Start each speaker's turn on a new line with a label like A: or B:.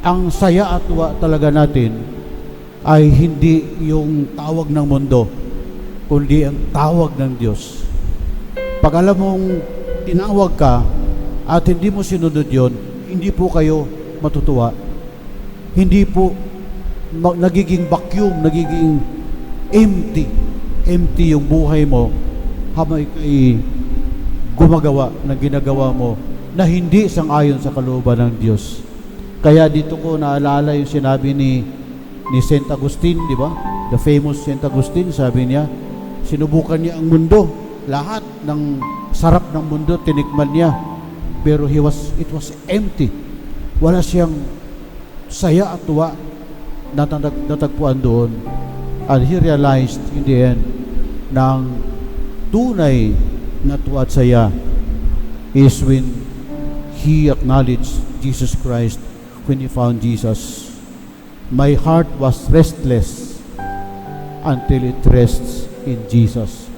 A: ang saya at tuwa talaga natin ay hindi yung tawag ng mundo, kundi ang tawag ng Diyos. Pag alam mong tinawag ka at hindi mo sinunod yon, hindi po kayo matutuwa. Hindi po nagiging vacuum, nagiging empty. Empty yung buhay mo habang ikay gumagawa ng ginagawa mo na hindi sang-ayon sa kalooban ng Diyos. Kaya dito ko naalala yung sinabi ni ni Saint Agustin, di ba? The famous Saint Agustin, sabi niya, sinubukan niya ang mundo. Lahat ng sarap ng mundo tinikman niya. Pero he was it was empty. Wala siyang saya at tuwa na natag- natagpuan doon. And he realized in the end ang tunay na tuwa at saya is when he acknowledged Jesus Christ when he found Jesus. My heart was restless until it rests in Jesus.